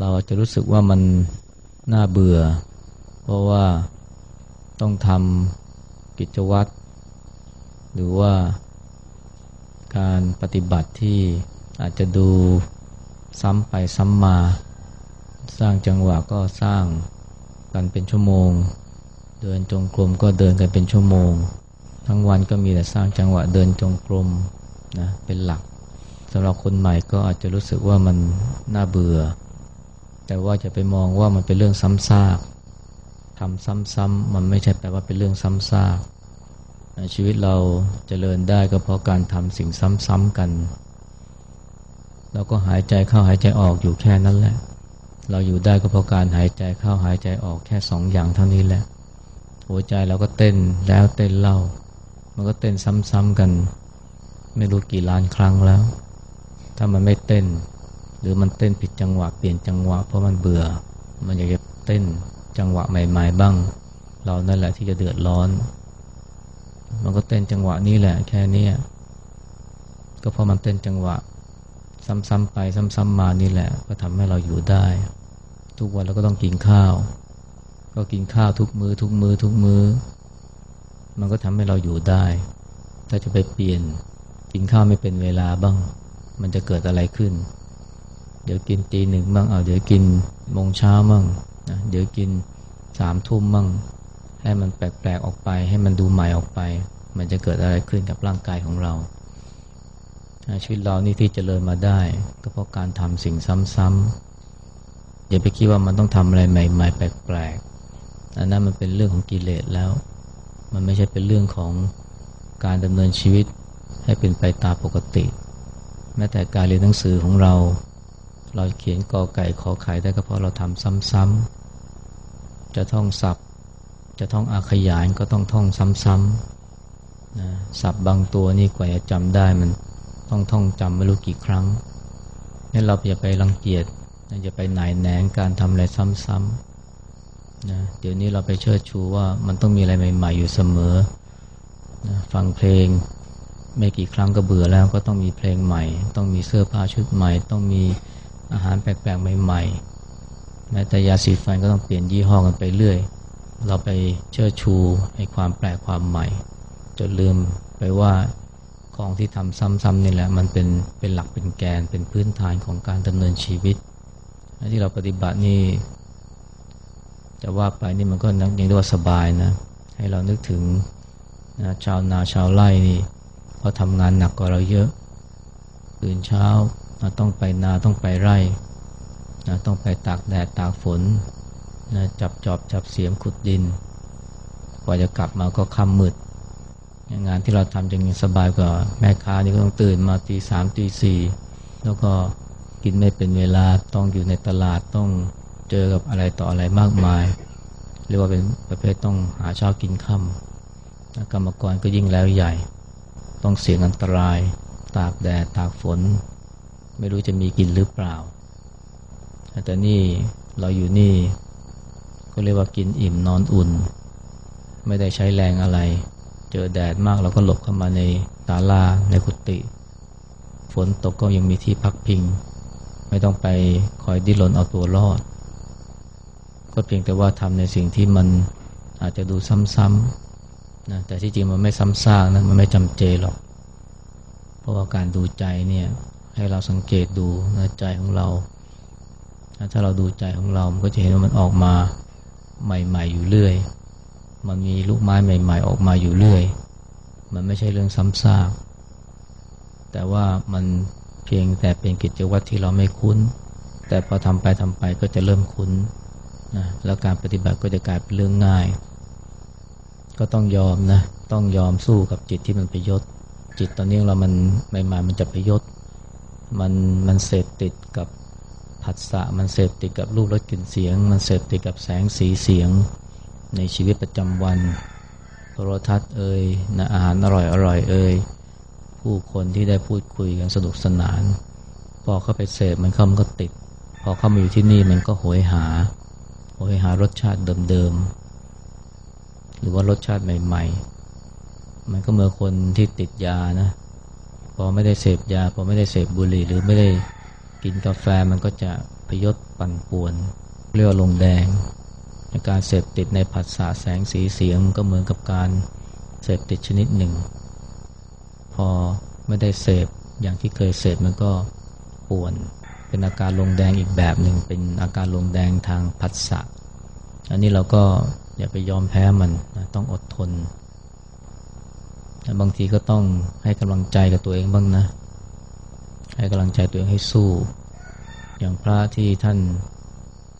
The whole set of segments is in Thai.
เราจะรู้สึกว่ามันน่าเบื่อ เพราะว่าต้องทำกิจวัตรหรือว่าการปฏิบัติที่อาจจะดูซ้ำไปซ้ำมา สร้างจังหวะก็สร้างกันเป็นชั่วโมง เดินจงกรมก็เดินกันเป็นชั่วโมง ทั้งวันก็มีแต่สร้างจังหวะเดินจงกรมนะเป็นหลักสำหรับคนใหม่ก็อาจจะรู้สึกว่ามันน่าเบื่อ แต่ว่าจะไปมองว่ามันเป็นเรื่องซ้ำซากทำซ้ำๆมันไม่ใช่แปลว่าเป็นเรื่องซ้ำซากชีวิตเราจเจริญได้ก็เพราะการทำสิ่งซ้ำๆกัน แล้วก็หายใจเข้าหายใจออกอยู่แค่นั้นแหละ เราอยู่ได้ก็เพราะการหายใจเข้าหายใจออกแค่สองอย่างเท่านี้แหละ หัวใจเราก็เต้นแล้วเต้นเล่า มันก็เต้นซ้ำๆกัน ไม่รู้กี่ล้านครั้งแล้ว ถ้ามันไม่เต้น หรือมันเต้นผิดจังหวะเปลี่ยนจังหวะเพราะมันเบื่อ มันอยากจะเต้นจังหวะใหม่ ๆ บ้าง เรานั่นแหละที่จะเดือดร้อน มันก็เต้นจังหวะนี้แหละแค่นี้ก็เพราะมันเต้นจังหวะ ซ้ำๆไปซ้ำๆมานี่แหละ ก็ทำให้เราอยู่ได้ ทุกวันเราก็ต้องกินข้าว ก็กินข้าวทุกมือ้อทุกมือ้อทุกมือ้อ มันก็ทำให้เราอยู่ได้ ถ้าจะไปเปลี่ยนกินข้าวไม่เป็นเวลาบ้าง มันจะเกิดอะไรขึ้น เดี๋ยวกินตีหนึ่งบ้างเอาเดี๋ยวกินโมงเช้าบ้างนะเดี๋ยวกินสามทุ่มบ้างให้มันแปลกๆออกไป ให้มันดูใหม่ออกไป มันจะเกิดอะไรขึ้นกับร่างกายของเรา ชีวิตเรานี่ที่จเจริญมาได้ ก็เพราะการทำสิ่งซ้ำๆอย่าไปคิดว่ามันต้องทำอะไรใหม่ ๆ แปลกๆอันนั้นมันเป็นเรื่องของกิเลสแล้ว มันไม่ใช่เป็นเรื่องของการดำเนินชีวิตให้เป็นไปตามปกติ แม้แต่การเรียนหนังสือของเรา เราเขียนกอไก่ขอไข่ได้ก็เพราะเราทำซ้ำๆจะท่องศัพท์ จะท่องอาขยานก็ต้องท่องซ้ำๆนะศัพท์บางตัวนี่กว่าจะจำได้มันต้องท่องจำไม่รู้กี่ครั้งนี่เราอย่าไปรังเกียจอย่าไปหน่ายแหนงการทำอะไรซ้ำๆนะเดี๋ยวนี้เราไปเชิดชูว่ามันต้องมีอะไรใหม่ ๆ อยู่เสมอนะฟังเพลงไม่กี่ครั้งก็เบื่อแล้วก็ต้องมีเพลงใหม่ ต้องมีเสื้อผ้าชุดใหม่ ต้องมี อาหารแปลกๆใหม่ๆ แม้แต่ยาสีฟันก็ต้องเปลี่ยนยี่ห้อกันไปเรื่อย เราไปเชิดชูให้ความแปลกความใหม่ จนลืมไปว่าของที่ทำซ้ำๆนี่แหละ มันเป็นเป็นหลักเป็นแกนเป็นพื้นฐานของการดำเนินชีวิตที่เราปฏิบัตินี่จะว่าไปนี่มันก็นักยังเรียกว่าสบายนะ ให้เรานึกถึงนะชาวนาชาวไร่นี่เขาทำงานหนักกว่าเราเยอะตื่นเช้า ต้องไปนาต้องไปไร่นะต้องไปตากแดดตากฝนนะจับจอบจับเสียมขุดดินกว่าจะกลับมาก็ค่ำมืด งานที่เราทำจะยังสบายกว่าแม่ค้านี่ก็ต้องตื่นมาตีสามตีสี่แล้วก็กินไม่เป็นเวลาต้องอยู่ในตลาดต้องเจอกับอะไรต่ออะไรมากมาย เรียกว่าเป็นประเภทต้องหาเช้ากินค่ำกรรมกรก็ยิ่งแล้วใหญ่ ต้องเสี่ยงอันตราย ตากแดดตากฝน ไม่รู้จะมีกินหรือเปล่า แต่นี่เราอยู่นี่ ก็เรียกว่ากินอิ่มนอนอุ่น ไม่ได้ใช้แรงอะไร เจอแดดมากเราก็หลบเข้ามาในตาลาในกุฏิฝนตกก็ยังมีที่พักพิง ไม่ต้องไปคอยดิ้นรนเอาตัวรอด ก็เพียงแต่ว่าทำในสิ่งที่มันอาจจะดูซ้ำๆนะแต่ที่จริงมันไม่ซ้ำซากนะมันไม่จำเจหรอก เพราะว่าการดูใจเนี่ย ให้เราสังเกตดูนะใจของเรา ถ้าเราดูใจของเรา มันก็จะเห็นว่ามันออกมาใหม่ ๆ อยู่เรื่อย มันมีลูกไม้ใหม่ ๆ ออกมาอยู่เรื่อย มันไม่ใช่เรื่องซ้ำซากแต่ว่ามันเพียงแต่เป็นกิจวัตรที่เราไม่คุ้น แต่พอทำไปทำไปก็จะเริ่มคุ้นนะแล้วการปฏิบัติก็จะกลายเป็นเรื่องง่าย ก็ต้องยอมนะ ต้องยอมสู้กับจิตที่มันไปยศ จิตตอนนี้เรามันใหม่ๆมันจะไปยศ มันมันเสพติดกับผัสสะมันเสพติดกับรูปรสกลิ่นเสียง มันเสพติดกับแสงสีเสียง ในชีวิตประจำวัน โทรทัศน์เอ่ยนะอาหารอร่อยอร่อยเอ่ยผู้คนที่ได้พูดคุยกันสนุกสนาน พอเข้าไปเสพมันเข้ามันก็ติด พอเข้ามาอยู่ที่นี่มันก็โหยหาโหยหารสชาติเดิมๆหรือว่ารสชาติใหม่ ๆ มันก็เหมื่อคนที่ติดยานะ พอไม่ได้เสพยา พอไม่ได้เสพบุหรี่ หรือไม่ได้กินกาแฟมันก็จะพยศปั่นป่วน เรียกว่าลงแดง การเสพติดในผัสสะแสงสีเสียงก็เหมือนกับการเสพติดชนิดหนึ่ง พอไม่ได้เสพอย่างที่เคยเสพมันก็ป่วน เป็นอาการลงแดงอีกแบบหนึ่งเป็นอาการลงแดงทางผัสสะอันนี้เราก็อย่าไปยอมแพ้มันนะต้องอดทน บางทีก็ต้องให้กำลังใจกับตัวเองบ้างนะ ให้กำลังใจตัวเองให้สู้ อย่างพระที่ท่าน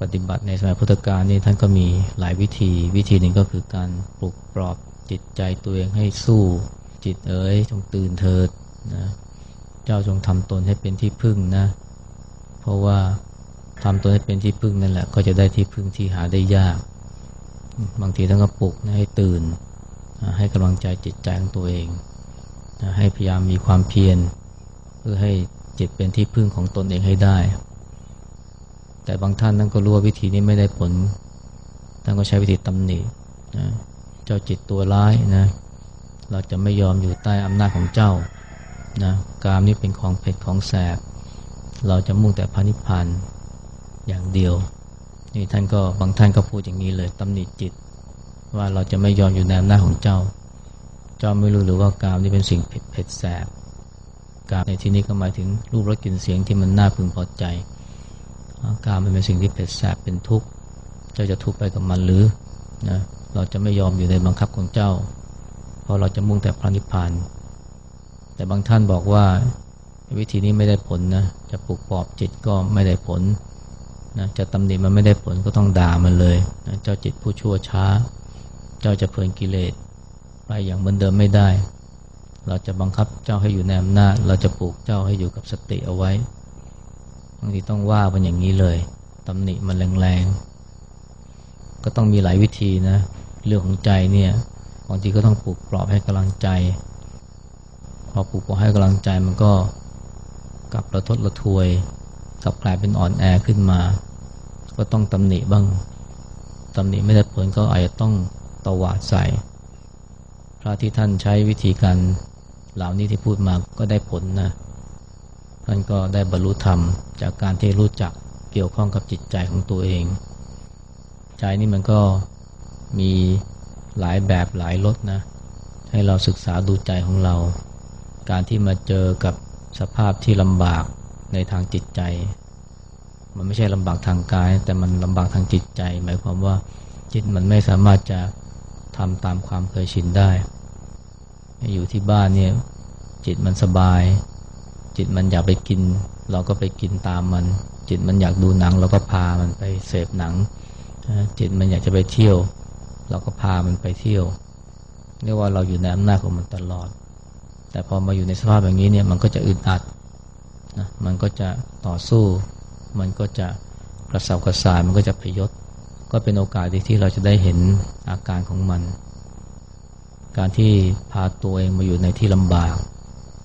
ปฏิบัติในสมัยพุทธกาลนี่ท่านก็มีหลายวิธี วิธีหนึ่งก็คือการปลุกปลอบจิตใจตัวเองให้สู้ จิตเอ๋ยจงตื่นเถิดนะเจ้าจงทำตนให้เป็นที่พึ่งนะ เพราะว่าทำตนให้เป็นที่พึ่งนั่นแหละ ก็จะได้ที่พึ่งที่หาได้ยาก บางทีท่านก็ปลุกให้ตื่น ให้กำลังใจจิตใจของตัวเอง ให้พยายามมีความเพียรเพื่อให้จิตเป็นที่พึ่งของตนเองให้ได้ แต่บางท่านนั่นก็รู้ว่าวิธีนี้ไม่ได้ผลท่านก็ใช้วิธีตำหนินะเจ้าจิตตัวร้ายนะเราจะไม่ยอมอยู่ใต้อำนาจของเจ้านะกามนี้เป็นของเผ็ดของแสบ เราจะมุ่งแต่พระนิพพานอย่างเดียวนี่ท่านก็บางท่านก็พูดอย่างนี้เลยตำหนิจิต ว่าเราจะไม่ยอมอยู่ในอำนาจของเจ้า เจ้าไม่รู้หรือว่ากามนี่เป็นสิ่งเผ็ดเผ็ดแสบกามในที่นี้ก็หมายถึงรูปรสกลิ่นเสียงที่มันน่าพึงพอใจกามมันเป็นสิ่งที่เผ็ดแสบเป็นทุกข์เจ้าจะทุกข์ไปกับมันหรือนะเราจะไม่ยอมอยู่ในบังคับของเจ้า เพราะเราจะมุ่งแต่พระนิพพานแต่บางท่านบอกว่าวิธีนี้ไม่ได้ผลนะจะปลุกปลอบจิตก็ไม่ได้ผลนะจะตำหนิมันไม่ได้ผลก็ต้องด่ามันเลยนะเจ้าจิตผู้ชั่วช้า เจ้าจะเพลินกิเลสไปอย่างเหมือนเดิมไม่ได้ เราจะบังคับเจ้าให้อยู่ในอำนาจ เราจะปลูกเจ้าให้อยู่กับสติเอาไว้บางทีต้องว่ามันอย่างนี้เลยตำหนิมันแรงๆ ก็ต้องมีหลายวิธีนะ เรื่องของใจเนี่ยบางทีก็ต้องปลูกปลอบให้กำลังใจ พอปลูกปลอบให้กำลังใจมันก็กลับระทดระทวยกลับกลายเป็นอ่อนแอขึ้นมา ก็ต้องตำหนิบ้างตำหนิไม่ได้ผลก็อาจจะต้อง ตวาดใส่ พระที่ท่านใช้วิธีการเหล่านี้ที่พูดมาก็ได้ผลนะ ท่านก็ได้บรรลุธรรม จากการที่รู้จักเกี่ยวข้องกับจิตใจของตัวเอง ใจนี่มันก็มีหลายแบบหลายรสนะ ให้เราศึกษาดูใจของเรา การที่มาเจอกับสภาพที่ลำบากในทางจิตใจ มันไม่ใช่ลำบากทางกาย แต่มันลำบากทางจิตใจ หมายความว่าจิตมันไม่สามารถจะ ทำตามความเคยชินได้ อยู่ที่บ้านเนี่ยจิตมันสบาย จิตมันอยากไปกิน เราก็ไปกินตามมัน จิตมันอยากดูหนัง เราก็พามันไปเสพหนัง จิตมันอยากจะไปเที่ยว เราก็พามันไปเที่ยวเรียกว่าเราอยู่ในอำนาจของมันตลอด แต่พอมาอยู่ในสภาพแบบนี้เนี่ยมันก็จะอึดอัดนะมันก็จะต่อสู้ มันก็จะกระสับกระส่ายมันก็จะพยศ ก็เป็นโอกาสที่เราจะได้เห็นอาการของมัน การที่พาตัวเองมาอยู่ในที่ลำบาก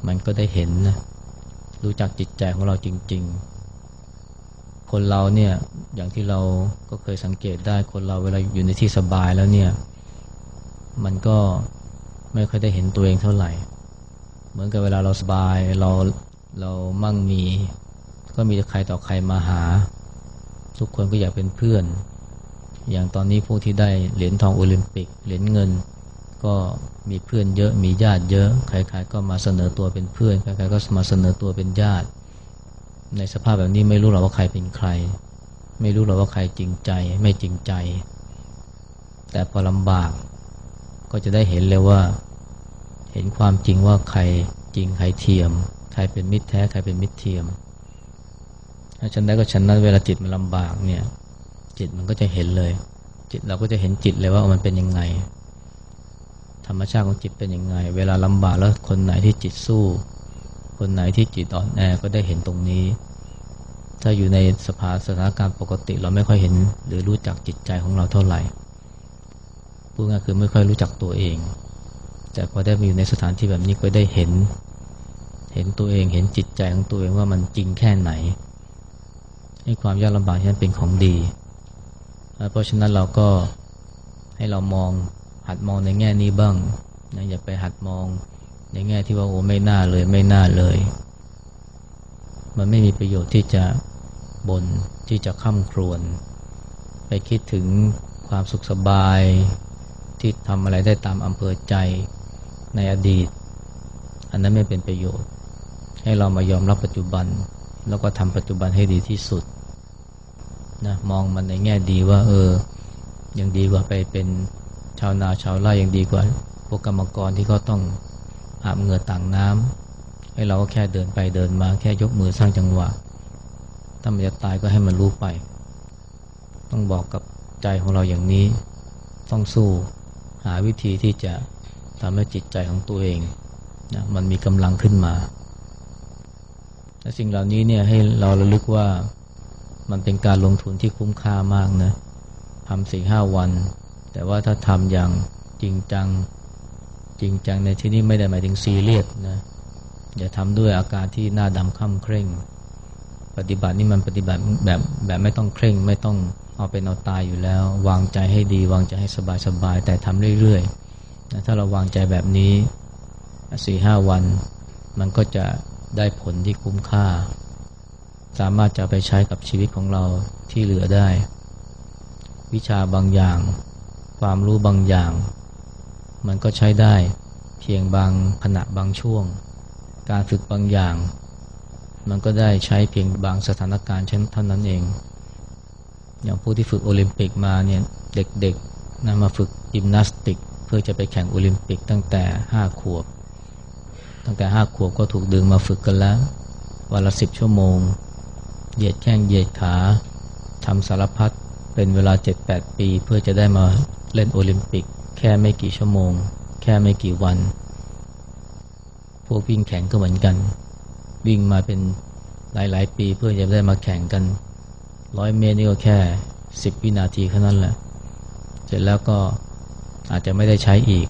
มันก็ได้เห็นนะรู้จักจิตใจของเราจริง ๆ คนเราเนี่ยอย่างที่เราก็เคยสังเกตได้คนเราเวลาอยู่ในที่สบายแล้วเนี่ยมันก็ไม่ค่อยได้เห็นตัวเองเท่าไหร่ เหมือนกับเวลาเราสบายเราเรามั่งมี ก็มีใครต่อใครมาหา ทุกคนก็อยากเป็นเพื่อน อย่างตอนนี้ผู้ที่ได้เหรียญทองโอลิมปิก เหรียญเงิน ก็มีเพื่อนเยอะ มีญาติเยอะ ใครๆก็มาเสนอตัวเป็นเพื่อน ใครๆก็มาเสนอตัวเป็นญาติ ในสภาพแบบนี้ไม่รู้หรอกว่าใครเป็นใคร ไม่รู้หรอกว่าใครจริงใจ ไม่จริงใจ แต่พอลำบาก ก็จะได้เห็นเลยว่า เห็นความจริงว่าใครจริงใครเทียม ใครเป็นมิตรแท้ ใครเป็นมิตรเทียมถ้าฉันได้ก็ฉันนั้นเวลาจิตมันลำบากเนี่ย จิตมันก็จะเห็นเลย จิตเราก็จะเห็นจิตเลยว่ามันเป็นยังไง ธรรมชาติของจิตเป็นยังไง เวลาลำบากแล้วคนไหนที่จิตสู้ คนไหนที่จิตอ่อนแอก็ได้เห็นตรงนี้ ถ้าอยู่ในสภาสถานการณ์ปกติเราไม่ค่อยเห็น หรือรู้จักจิตใจของเราเท่าไหร่พูดง่ายคือไม่ค่อยรู้จักตัวเอง แต่พอได้มาอยู่ในสถานที่แบบนี้ก็ได้เห็น เห็นตัวเองเห็นจิตใจของตัวเองว่ามันจริงแค่ไหนให้ความยากลำบากนั้นเป็นของดี เพราะฉะนั้นเราก็ให้เรามองหัดมองในแง่นี้บ้างนะอย่าไปหัดมองในแง่ที่ว่าโอ้ไม่น่าเลยไม่น่าเลย มันไม่มีประโยชน์ที่จะบนที่จะข้ามครวน ไปคิดถึงความสุขสบาย ที่ทำอะไรได้ตามอำเภอใจในอดีต อันนั้นไม่เป็นประโยชน์ ให้เรามายอมรับปัจจุบัน แล้วก็ทำปัจจุบันให้ดีที่สุด นะมองมันในแง่ดีว่าเออยังดีกว่าไปเป็นชาวนาชาวไร่ยังดีกว่า พวกกรรมกรที่เขาต้องอาบเหงื่อต่างน้ำให้เราก็แค่เดินไปเดินมาแค่ยกมือสร้างจังหวะ ถ้ามันจะตายก็ให้มันรู้ไป ต้องบอกกับใจของเราอย่างนี้ ต้องสู้หาวิธีที่จะทำให้จิตใจของตัวเองนะมันมีกำลังขึ้นมาและสิ่งเหล่านี้เนี่ยให้เราระลึกว่า มันเป็นการลงทุนที่คุ้มค่ามากนะทำสี่ห้าวัน แต่ว่าถ้าทำอย่างจริงจัง จริงจังในที่นี้ไม่ได้หมายถึงซีเรียสนะอย่าทำด้วยอาการที่หน้าดำค่ำเคร่ง ปฏิบัตินี่มันปฏิบัติแบบแบบไม่ต้องเคร่ง ไม่ต้องเอาเป็นเอาตายอยู่แล้ว วางใจให้ดี วางใจให้สบายสบายแต่ทำเรื่อยๆนะถ้าเราวางใจแบบนี้สี่ห้าวัน มันก็จะได้ผลที่คุ้มค่า สามารถจะไปใช้กับชีวิตของเราที่เหลือได้ วิชาบางอย่าง ความรู้บางอย่าง มันก็ใช้ได้เพียงบางขณะบางช่วง การฝึกบางอย่าง มันก็ได้ใช้เพียงบางสถานการณ์เช่นเท่านั้นเอง อย่างผู้ที่ฝึกโอลิมปิกมาเนี่ยเด็กๆนะมาฝึกยิมนาสติก เพื่อจะไปแข่งโอลิมปิกตั้งแต่ห้าขวบ ตั้งแต่ห้าขวบก็ถูกดึงมาฝึกกันแล้ววันละสิบชั่วโมง เหยียดแข้งเหยียดขาทำสารพัดเป็นเวลา 7-8 ปี เพื่อจะได้มาเล่นโอลิมปิก แค่ไม่กี่ชั่วโมง แค่ไม่กี่วัน พวกวิ่งแข่งก็เหมือนกัน วิ่งมาเป็นหลาย ๆ ปีเพื่อจะได้มาแข่งกันร้อยเมตรนี่ก็แค่ 10 วินาทีแค่นั้นแหละ เสร็จแล้วก็อาจจะไม่ได้ใช้อีก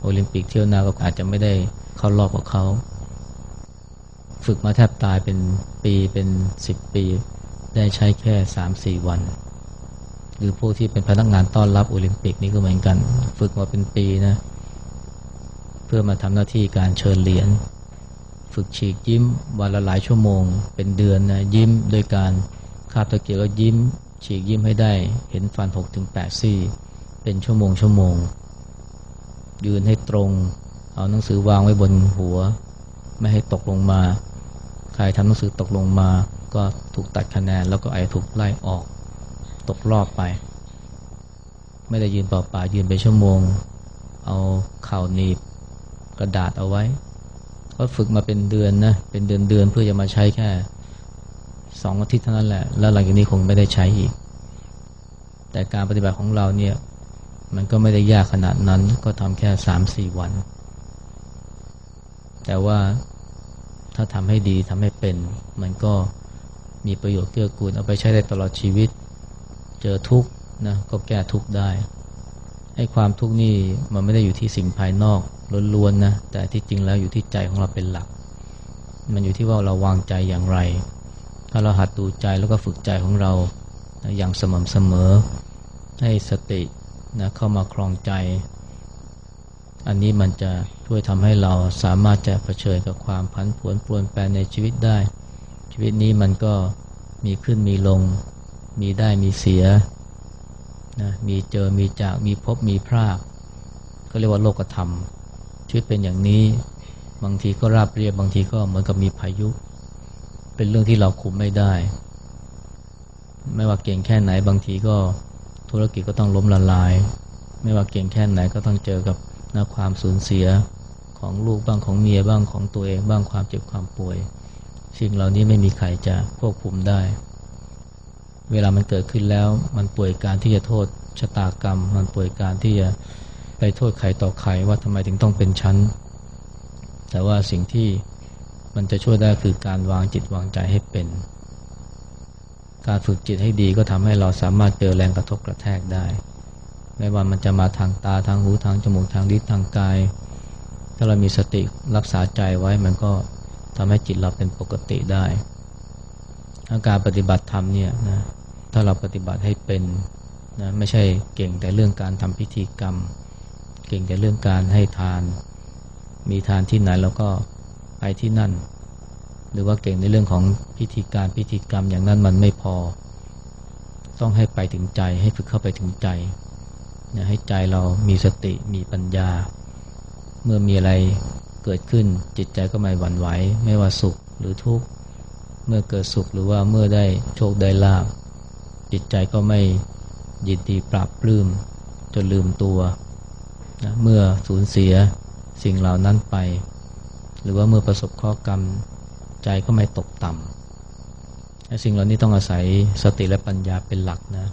โอลิมปิกเที่ยวหน้าก็อาจจะไม่ได้เข้ารอบกับเขา ฝึกมาแทบตายเป็นปีเป็น10ปี ได้ใช้แค่3-4วัน หรือพวกที่เป็นพนักงานต้อนรับโอลิมปิกนี่ก็เหมือนกัน ฝึกมาเป็นปีนะ เพื่อมาทำหน้าที่การเชิญเหรียญฝึกฉีกยิ้มวันละหลายชั่วโมง เป็นเดือนนะยิ้มโดยการคาบตะเกียบแล้วยิ้ม ฉีกยิ้มให้ได้ เห็นฟัน6ถึง8ซี่ เป็นชั่วโมงชั่วโมง ยืนให้ตรง เอาหนังสือวางไว้บนหัว ไม่ให้ตกลงมา ใครทำหนังสือตกลงมาก็ถูกตัดคะแนน แล้วก็ไอถูกไล่ออกตกรอบไป ไม่ได้ยืนเปล่าๆยืนไปชั่วโมง เอาเข่าหนีบกระดาษเอาไว้ ก็ฝึกมาเป็นเดือนนะ เป็นเดือนเดือนเพื่อจะมาใช้แค่สองอาทิตย์เท่านั้นแหละ แล้วหลังจากนี้คงไม่ได้ใช้อีก แต่การปฏิบัติของเราเนี่ย มันก็ไม่ได้ยากขนาดนั้น ก็ทำแค่สามสี่วัน แต่ว่า ถ้าทำให้ดีทำให้เป็น มันก็มีประโยชน์เกื้อกูลเอาไปใช้ได้ตลอดชีวิต เจอทุกข์นะก็แก้ทุกข์ได้ให้ความทุกข์นี่มันไม่ได้อยู่ที่สิ่งภายนอกล้วนๆนะแต่ที่จริงแล้วอยู่ที่ใจของเราเป็นหลัก มันอยู่ที่ว่าเราวางใจอย่างไร ถ้าเราหัดดูใจแล้วก็ฝึกใจของเราอย่างสม่ำเสมอ ให้สตินะเข้ามาครองใจ อันนี้มันจะช่วยทำให้เราสามารถจะะเผชิญกับความพันผวนปลวนแปรในชีวิตได้ ชีวิตนี้มันก็มีขึ้นมีลง มีได้มีเสียนะมีเจอมีจากมีพบมีพรากก็เรียกว่าโลกธรรม ชีวิตเป็นอย่างนี้ บางทีก็ราบเรียบบางทีก็เหมือนกับมีพายุ เป็นเรื่องที่เราคุมไม่ได้ ไม่ว่าเก่งแค่ไหนบางทีก็ธุรกิจก็ต้องล้มละลาย ไม่ว่าเก่งแค่ไหนก็ต้องเจอกับ นะความสูญเสียของลูกบ้างของเมียบ้างของตัวเองบ้างความเจ็บความป่วย สิ่งเหล่านี้ไม่มีใครจะควบคุมได้ เวลามันเกิดขึ้นแล้ว มันป่วยการที่จะโทษชะตากรรม มันป่วยการที่จะไปโทษใครต่อใครว่าทำไมถึงต้องเป็นชั้น แต่ว่าสิ่งที่มันจะช่วยได้คือการวางจิตวางใจให้เป็น การฝึกจิตให้ดีก็ทำให้เราสามารถเจอแรงกระทบกระแทกได้ ไม่ว่ามันจะมาทางตาทางหูทางจมูกทางลิ้นทางกาย ถ้าเรามีสติรักษาใจไว้มันก็ทำให้จิตเราเป็นปกติได้อาการปฏิบัติธรรมเนี่ยนะถ้าเราปฏิบัติให้เป็นนะไม่ใช่เก่งแต่เรื่องการทำพิธีกรรม เก่งแต่เรื่องการให้ทาน มีทานที่ไหนเราก็ไปที่นั่น หรือว่าเก่งในเรื่องของพิธีการพิธีกรรมอย่างนั้นมันไม่พอ ต้องให้ไปถึงใจให้ฝึกเข้าไปถึงใจ ให้ใจเรามีสติมีปัญญา เมื่อมีอะไรเกิดขึ้นจิตใจก็ไม่หวั่นไหว ไม่ว่าสุขหรือทุกข์เมื่อเกิดสุขหรือว่าเมื่อได้โชคได้ลาบจิตใจก็ไม่ยินดีปราบปลื้มจนลืมตัวนะเมื่อสูญเสียสิ่งเหล่านั้นไป หรือว่าเมื่อประสบข้อกรรมใจก็ไม่ตกต่ำสิ่งเหล่านี้ต้องอาศัยสติและปัญญาเป็นหลักนะ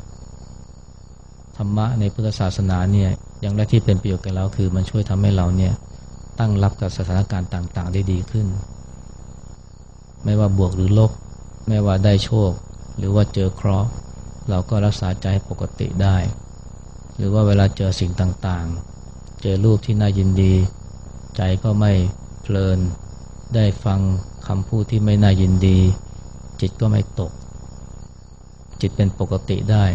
ธรรมะในพุทธศาสนาเนี่ยอย่างแรกที่เป็นประโยชน์กับเราคือมันช่วยทำให้เราเนี่ยตั้งรับกับสถานการณ์ต่าง ๆ ได้ดีขึ้น ไม่ว่าบวกหรือลบ ไม่ว่าได้โชค หรือว่าเจอเคราะห์เราก็รักษาใจปกติได้ หรือว่าเวลาเจอสิ่งต่างๆ เจอรูปที่น่ายินดี ใจก็ไม่เพลิน ได้ฟังคำพูดที่ไม่น่ายินดี จิตก็ไม่ตก จิตเป็นปกติได้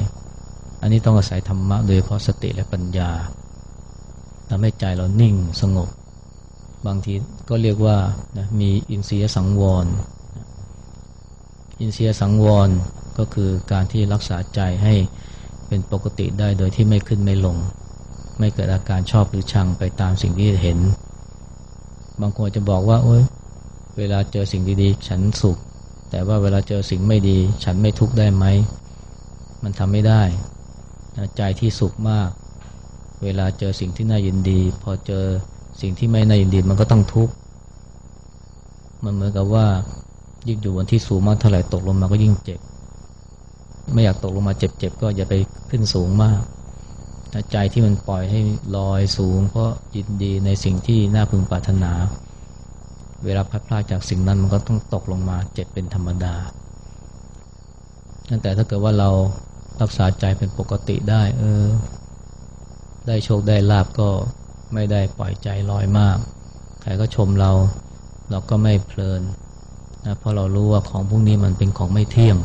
อันนี้ต้องอาศัยธรรมะโดยเพราะสติและปัญญาทำให้ใจเรานิ่งสงบ บางทีก็เรียกว่านะมีอินทรียสังวร อินทรียสังวรก็คือการที่รักษาใจให้เป็นปกติได้โดยที่ไม่ขึ้นไม่ลง ไม่เกิดอาการชอบหรือชังไปตามสิ่งที่เห็น บางคนจะบอกว่า โอ๊ยเวลาเจอสิ่งดีๆ ฉันสุข แต่ว่าเวลาเจอสิ่งไม่ดี ฉันไม่ทุกข์ได้ไหม มันทำไม่ได้ ใจที่สุขมาก เวลาเจอสิ่งที่น่ายินดี พอเจอสิ่งที่ไม่น่ายินดีมันก็ต้องทุกข์มันเหมือนกับว่ายิ่งอยู่บนที่สูงมากเท่าไหร่ตกลงมาก็ยิ่งเจ็บ ไม่อยากตกลงมาเจ็บๆก็อย่าไปขึ้นสูงมากใจที่มันปล่อยให้ลอยสูง เพราะยินดีในสิ่งที่น่าพึงปรารถนา เวลาพัดพลาดจากสิ่งนั้นมันก็ต้องตกลงมาเจ็บเป็นธรรมดาแต่ถ้าเกิดว่าเรา รักษาใจเป็นปกติได้ เออ ได้โชคได้ลาบก็ไม่ได้ปล่อยใจลอยมาก ใครก็ชมเรา เราก็ไม่เพลินนะเพราะเรารู้ว่าของพวกนี้มันเป็นของไม่เที่ยง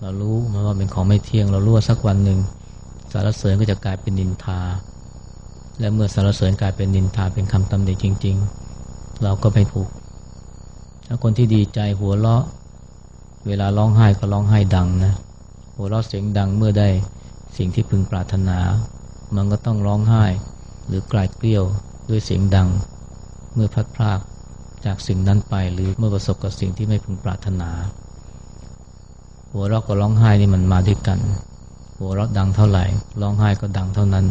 เรารู้มันว่าเป็นของไม่เที่ยง เรารู้ว่าสักวันหนึ่งสารเสริญก็จะกลายเป็นนินทา และเมื่อสารเสริญกลายเป็นนินทาเป็นคำตำหนิจริง ๆ เราก็ไม่ถูก ถ้าคนที่ดีใจหัวเราะ เวลาร้องไห้ก็ร้องไห้ดังนะ หัวเราะเสียงดังเมื่อได้สิ่งที่พึงปรารถนา มันก็ต้องร้องไห้ หรือกลายเกลี้ยวด้วยเสียงดัง เมื่อพัดพลากจากสิ่งนั้นไปหรือเมื่อประสบกับสิ่งที่ไม่พึงปรารถนา หัวเราะกับร้องไห้นี่มันมาด้วยกัน หัวเราะดังเท่าไหร่ร้องไห้ก็ดังเท่านั้น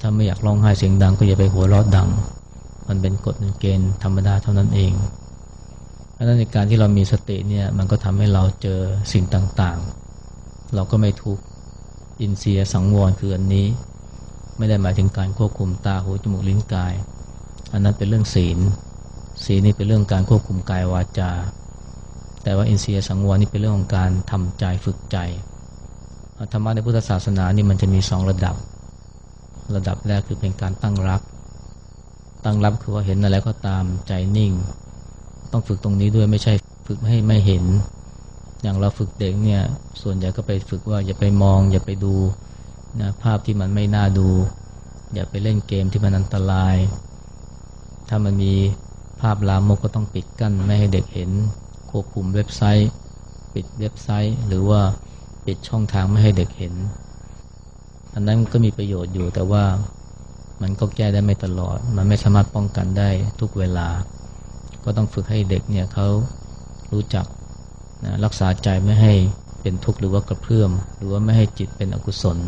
ถ้าไม่อยากร้องไห้เสียงดังก็อย่าไปหัวเราะดัง มันเป็นกฎเกณฑ์ธรรมดาเท่านั้นเอง นั้นในการที่เรามีสติเนี่ยมันก็ทำให้เราเจอสิ่งต่างๆ เราก็ไม่ทุกข์อินเสียสังวรคืออันนี้ ไม่ได้หมายถึงการควบคุมตาหูจมูกลิ้นกาย อันนั้นเป็นเรื่องศีล ศีลนี่เป็นเรื่องการควบคุมกายวาจา แต่ว่าอินเสียสังวรนี่เป็นเรื่องของการทำใจฝึกใจธรรมะในพุทธศาสนานี่มันจะมีสองระดับ ระดับแรกคือเป็นการตั้งรับ ตั้งรับคือว่าเห็นอะไรก็ตามใจนิ่ง ต้องฝึกตรงนี้ด้วยไม่ใช่ฝึกให้ไม่เห็น อย่างเราฝึกเด็กเนี่ยส่วนใหญ่ก็ไปฝึกว่าอย่าไปมอง อย่าไปดูนะภาพที่มันไม่น่าดู อย่าไปเล่นเกมที่มันอันตราย ถ้ามันมีภาพลามกก็ต้องปิดกั้นไม่ให้เด็กเห็น ควบคุมเว็บไซต์ ปิดเว็บไซต์ หรือว่าปิดช่องทางไม่ให้เด็กเห็น อันนั้นก็มีประโยชน์อยู่แต่ว่ามันก็แก้ได้ไม่ตลอด มันไม่สามารถป้องกันได้ทุกเวลา ก็ต้องฝึกให้เด็กเนี่ยเขารู้จักนะรักษาใจไม่ให้เป็นทุกข์หรือว่ากระเพื่อม หรือว่าไม่ให้จิตเป็นอกุศล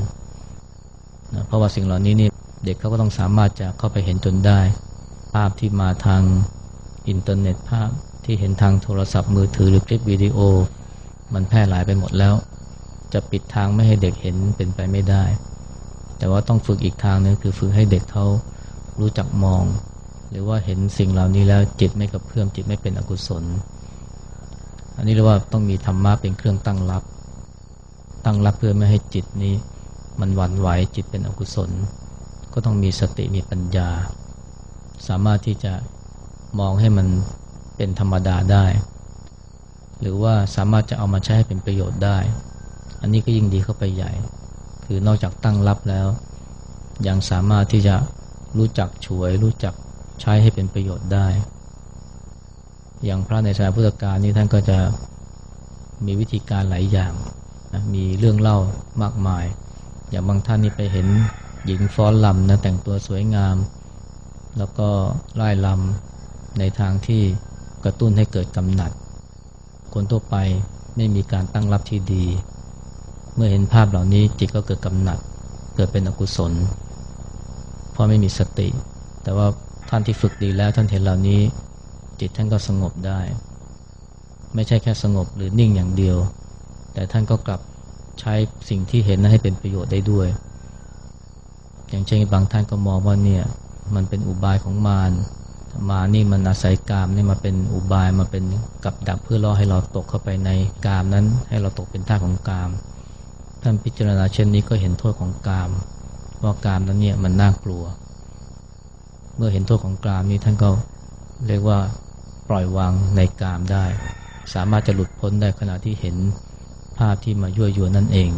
นะเพราะว่าสิ่งเหล่านี้นี่เด็กเขาก็ต้องสามารถจะเข้าไปเห็นจนได้ ภาพที่มาทางอินเทอร์เน็ตภาพที่เห็นทางโทรศัพท์มือถือหรือคลิปวิดีโอ มันแพร่หลายไปหมดแล้ว จะปิดทางไม่ให้เด็กเห็นเป็นไปไม่ได้ แต่ว่าต้องฝึกอีกทางนึงคือฝึกให้เด็กเขารู้จักมอง หรือว่าเห็นสิ่งเหล่านี้แล้วจิตไม่กระเพื่อมจิตไม่เป็นอกุศล อันนี้เรียกว่าต้องมีธรรมะเป็นเครื่องตั้งรับ ตั้งรับเพื่อไม่ให้จิตนี้ มันหวั่นไหวจิตเป็นอกุศล ก็ต้องมีสติมีปัญญา สามารถที่จะมองให้มันเป็นธรรมดาได้ หรือว่าสามารถจะเอามาใช้ให้เป็นประโยชน์ได้ อันนี้ก็ยิ่งดีเข้าไปใหญ่ คือนอกจากตั้งรับแล้ว ยังสามารถที่จะรู้จักช่วยรู้จัก ใช้ให้เป็นประโยชน์ได้ อย่างพระในสายพุทธกาลนี่ท่านก็จะมีวิธีการหลายอย่างนะมีเรื่องเล่ามากมาย อย่างบางท่านนี่ไปเห็นหญิงฟ้อนลำนะแต่งตัวสวยงาม แล้วก็ไล่ลำในทางที่กระตุ้นให้เกิดกำหนัด คนทั่วไปไม่มีการตั้งรับที่ดี เมื่อเห็นภาพเหล่านี้จิตก็เกิดกำหนัด เกิดเป็นอกุศล เพราะไม่มีสติ แต่ว่า ท่านที่ฝึกดีแล้วท่านเห็นเหล่านี้ จิตท่านก็สงบได้ ไม่ใช่แค่สงบหรือนิ่งอย่างเดียว แต่ท่านก็กลับใช้สิ่งที่เห็นนั้นให้เป็นประโยชน์ได้ด้วย อย่างเช่นบางท่านก็มองว่าเนี่ยมันเป็นอุบายของมารมานี่มันอาศัยกามนี่มาเป็นอุบายมาเป็นกับดักเพื่อล่อให้เราตกเข้าไปในกามนั้น ให้เราตกเป็นท่าของกาม ท่านพิจารณาเช่นนี้ก็เห็นโทษของกาม ว่ากามนั้นเนี่ยมันน่ากลัว เมื่อเห็นโทษของกามนี้ท่านก็เรียกว่าปล่อยวางในกามได้ สามารถจะหลุดพ้นได้ขณะที่เห็นภาพที่มายั่วยวนนั่นเอง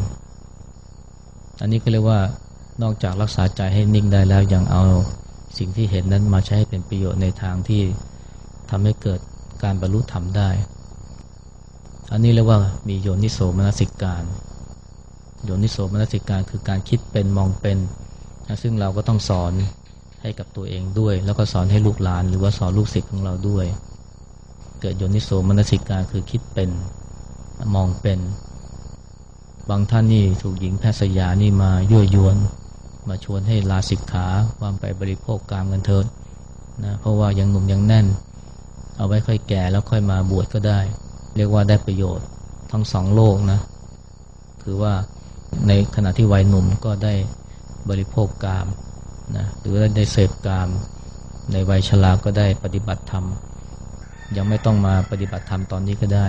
อันนี้ก็เรียกว่านอกจากรักษาใจให้นิ่งได้แล้วยังเอาสิ่งที่เห็นนั้นมาใช้ให้เป็นประโยชน์ในทางที่ทำให้เกิดการบรรลุธรรมได้ อันนี้เรียกว่ามีโยนิโสมนสิการ โยนิโสมนสิการคือการคิดเป็นมองเป็น ซึ่งเราก็ต้องสอน ให้กับตัวเองด้วย แล้วก็สอนให้ลูกหลาน หรือว่าสอนลูกศิษย์ของเราด้วย เกิดโยนิโสมนสิการคือคิดเป็นมองเป็น บางท่านนี่ถูกหญิงแพทย์สยานี่มายั่วยวน มาชวนให้ลาสิกขาความไปบริโภคกามกันเถิดนะเพราะว่ายังหนุ่มยังแน่น เอาไว้ค่อยแก่แล้วค่อยมาบวชก็ได้ เรียกว่าได้ประโยชน์ทั้งสองโลกนะคือว่าในขณะที่วัยหนุ่มก็ได้บริโภคกาม นะหรือได้เสพกาม ในวัยชราก็ได้ปฏิบัติธรรม ยังไม่ต้องมาปฏิบัติธรรมตอนนี้ก็ได้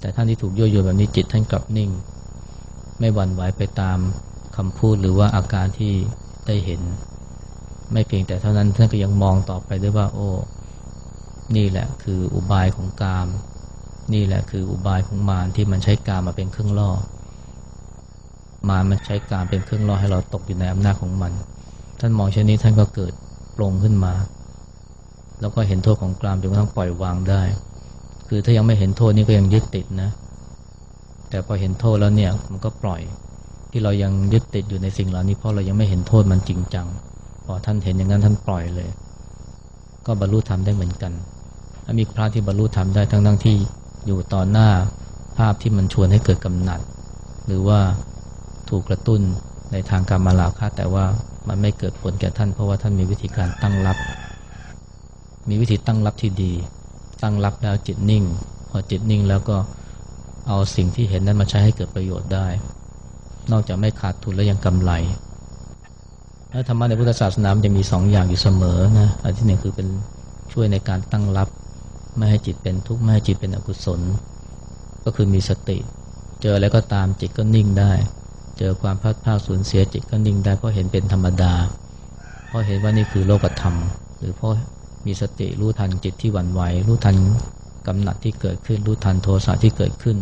แต่ท่านที่ถูกยั่วยวนแบบนี้จิตท่านกลับนิ่ง ไม่หวั่นไหวไปตามคำพูดหรือว่าอาการที่ได้เห็น ไม่เพียงแต่เท่านั้นท่านก็ยังมองต่อไปด้วยว่า โอ้นี่แหละคืออุบายของกาม นี่แหละคืออุบายของมารที่มันใช้กามมาเป็นเครื่องล่อ มารมันใช้กามเป็นเครื่องล่อให้เราตกอยู่ในอำนาจของมัน ท่านมองเช่นนี้ท่านก็เกิดปรงขึ้นมา แล้วก็เห็นโทษของกามจนกระทั่งปล่อยวางได้ คือถ้ายังไม่เห็นโทษนี่ก็ยังยึดติดนะ แต่พอเห็นโทษแล้วเนี่ยมันก็ปล่อยที่เรายังยึดติดอยู่ในสิ่งเหล่านี้เพราะเรายังไม่เห็นโทษมันจริงจังพอท่านเห็นอย่างนั้นท่านปล่อยเลย ก็บรรลุธรรมได้เหมือนกันมีพระที่บรรลุธรรมได้ทั้งทั้งที่อยู่ต่อหน้าภาพที่มันชวนให้เกิดกำหนัด หรือว่า ถูกกระตุ้นในทางการมาลาค่าแต่ว่ามันไม่เกิดผลแก่ท่านเพราะว่าท่านมีวิธีการตั้งรับ มีวิธีตั้งรับที่ดี ตั้งรับแล้วจิตนิ่ง พอจิตนิ่งแล้วก็เอาสิ่งที่เห็นนั้นมาใช้ให้เกิดประโยชน์ได้ นอกจากไม่ขาดทุนแล้วยังกำไรแล้วธรรมะในพุทธศาสนาจะมีสองอย่างอยู่เสมอนะอันที่หนึ่งคือเป็นช่วยในการตั้งรับ ไม่ให้จิตเป็นทุกข์ไม่ให้จิตเป็นอกุศล ก็คือมีสติ เจออะไรก็ตามจิตก็นิ่งได้ เจอความพลาดพลาดสูญเสียจิตก็นิ่งได้เพราะเห็นเป็นธรรมดา เพราะเห็นว่านี่คือโลกธรรม หรือเพราะมีสติรู้ทันจิตที่หวั่นไหวรู้ทันกำหนัดที่เกิดขึ้นรู้ทันโทสะที่เกิดขึ้น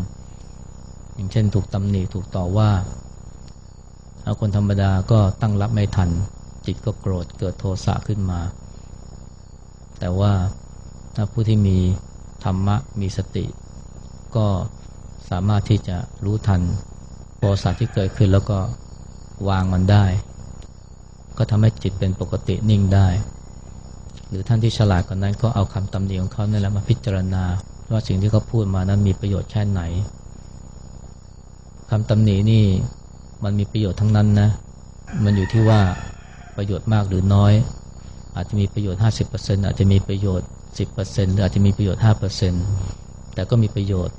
อย่างเช่น ถูกตำหนิถูกต่อว่าคนธรรมดาก็ตั้งรับไม่ทัน จิตก็โกรธเกิดโทสะขึ้นมา แต่ว่าถ้าผู้ที่มีธรรมะมีสติ ก็สามารถที่จะรู้ทัน สะที่เกิดขึ้นแล้วก็วางมันได้ ก็ทำให้จิตเป็นปกตินิ่งได้ หรือท่านที่ฉลาดกว่านั้นก็เอาคำตำหนิของเขาเนี่ยแหละมาพิจารณา ว่าสิ่งที่เขาพูดมานั้นมีประโยชน์แค่ไหนคำตำหนินี่มันมีประโยชน์ทั้งนั้นนะ มันอยู่ที่ว่าประโยชน์มากหรือน้อย อาจจะมีประโยชน์ 50%อาจจะมีประโยชน์ 10%หรืออาจจะมีประโยชน์ 5%แต่ก็มีประโยชน์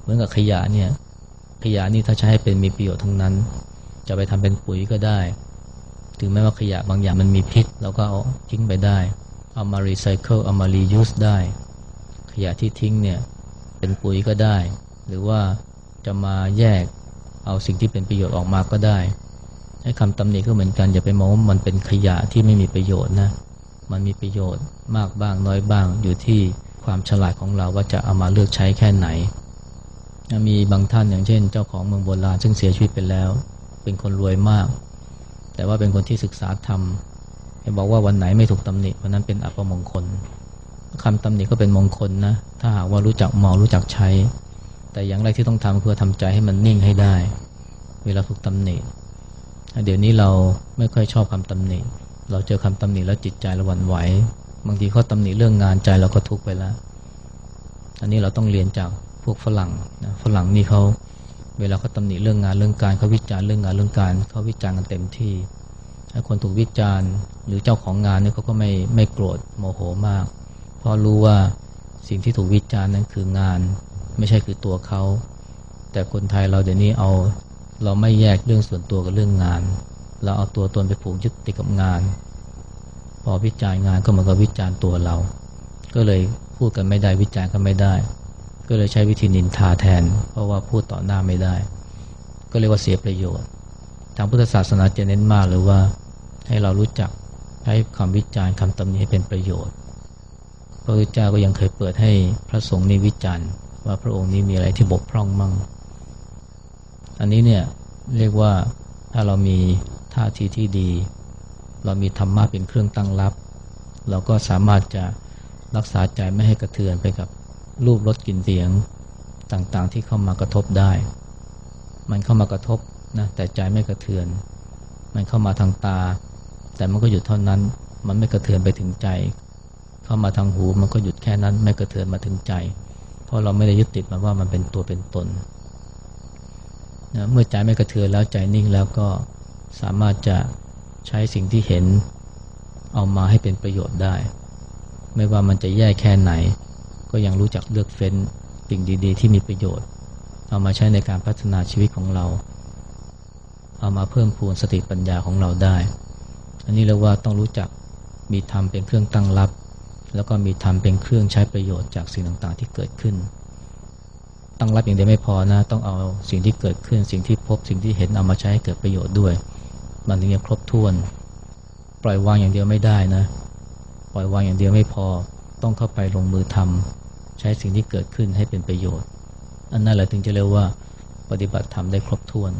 เหมือนกับขยะเนี่ย ขยะนี่ถ้าใช้ให้เป็นมีประโยชน์ทั้งนั้น จะไปทำเป็นปุ๋ยก็ได้ ถึงแม้ว่าขยะบางอย่างมันมีพิษเราก็เอาทิ้งไปได้ เอามารีไซเคิลเอามารียูสได้ ขยะที่ทิ้งเนี่ยเป็นปุ๋ยก็ได้ หรือว่าจะมาแยกเอาสิ่งที่เป็นประโยชน์ออกมาก็ได้ให้คำตำหนิก็เหมือนกันอย่าไปมองว่ามันเป็นขยะที่ไม่มีประโยชน์นะ มันมีประโยชน์มากบ้างน้อยบ้างอยู่ที่ความฉลาดของเราว่าจะเอามาเลือกใช้แค่ไหน มีบางท่านอย่างเช่น เจ้าของเมืองโบราณซึ่งเสียชีวิตไปแล้ว เป็นคนรวยมาก แต่ว่าเป็นคนที่ศึกษาธรรมบอกว่าวันไหนไม่ถูกตำหนิเพราะนั้นเป็นอัปมงคลคำตำหนิก็เป็นมงคลนะ ถ้าหากว่ารู้จักมองรู้จักใช้ แต่อย่างแรที่ต้องทำคือทำใจให้มันนิ่งให้ได้ เวลาถูกตำหนิ เดี๋ยวนี้เราไม่ค่อยชอบคำตำหนิ เราเจอคำตำหนิแล้วจิตใจเราหวั่นไหว บางทีเขาตำหนิเรื่องงานใจเราก็ทุกข์ไปแล้ว อันนี้เราต้องเรียนจาก พวกฝรั่งนะฝรั่งนี่เขาเวลาเขาตำหนิเรื่องงานเรื่องการเขาวิจารณ์เรื่องงานเรื่องการเขาวิจารณ์กันเต็มที่ถ้าคนถูกวิจารณ์หรือเจ้าของงานเนี่ยเขาก็ไม่ไม่โกรธโมโหมาก เพราะรู้ว่าสิ่งที่ถูกวิจารณ์นั้นคืองาน ไม่ใช่คือตัวเขาแต่คนไทยเราเดี๋ยวนี้เอาเราไม่แยกเรื่องส่วนตัวกับเรื่องงาน เราเอาตัวตนไปผูกยึดติดกับงาน พอวิจารณ์งานก็เหมือนกับวิจารณ์ตัวเรา ก็เลยพูดกันไม่ได้วิจารณ์กันไม่ได้ ก็เลยใช้วิธีนินทาแทน เพราะว่าพูดต่อหน้าไม่ได้ ก็เรียกว่าเสียประโยชน์ ทางพุทธศาสนาจะเน้นมากหรือว่า ให้เรารู้จักใช้คำวิจารณ์คำตำหนิให้เป็นประโยชน์ พระพุทธเจ้าก็ยังเคยเปิดให้พระสงฆ์นี่วิจารณ์ ว่าพระองค์นี้มีอะไรที่บกพร่องมั่ง อันนี้เนี่ยเรียกว่าถ้าเรามีท่าทีที่ดี เรามีธรรมะเป็นเครื่องตั้งรับ เราก็สามารถจะรักษาใจไม่ให้กระเทือนไปกับ รูปรสกลิ่นเสียงต่างๆ ที่เข้ามากระทบได้ มันเข้ามากระทบนะแต่ใจไม่กระเทือน มันเข้ามาทางตา แต่มันก็หยุดเท่านั้น มันไม่กระเทือนไปถึงใจ เข้ามาทางหูมันก็หยุดแค่นั้นไม่กระเทือนมาถึงใจ เพราะเราไม่ได้ยึดติดมันว่ามันเป็นตัวเป็นตนนะเมื่อใจไม่กระเทือนแล้วใจนิ่งแล้วก็สามารถจะใช้สิ่งที่เห็นเอามาให้เป็นประโยชน์ได้ ไม่ว่ามันจะแย่แค่ไหน ก็ยังรู้จักเลือกเฟ้นสิ่งดีๆ ที่มีประโยชน์ เอามาใช้ในการพัฒนาชีวิตของเรา เอามาเพิ่มพูนสติปัญญาของเราได้ อันนี้เรียกว่าต้องรู้จักมีธรรมเป็นเครื่องตั้งรับ แล้วก็มีธรรมเป็นเครื่องใช้ประโยชน์จากสิ่งต่างๆ ที่เกิดขึ้น ตั้งรับอย่างเดียวไม่พอนะ ต้องเอาสิ่งที่เกิดขึ้น สิ่งที่พบสิ่งที่เห็นเอามาใช้ให้เกิดประโยชน์ด้วย มันถึงจะครบถ้วน ปล่อยวางอย่างเดียวไม่ได้นะ ปล่อยวางอย่างเดียวไม่พอ ต้องเข้าไปลงมือทำใช้สิ่งที่เกิดขึ้นให้เป็นประโยชน์ อันนั้นแหละถึงจะเรียกว่าปฏิบัติธรรมได้ครบถ้วน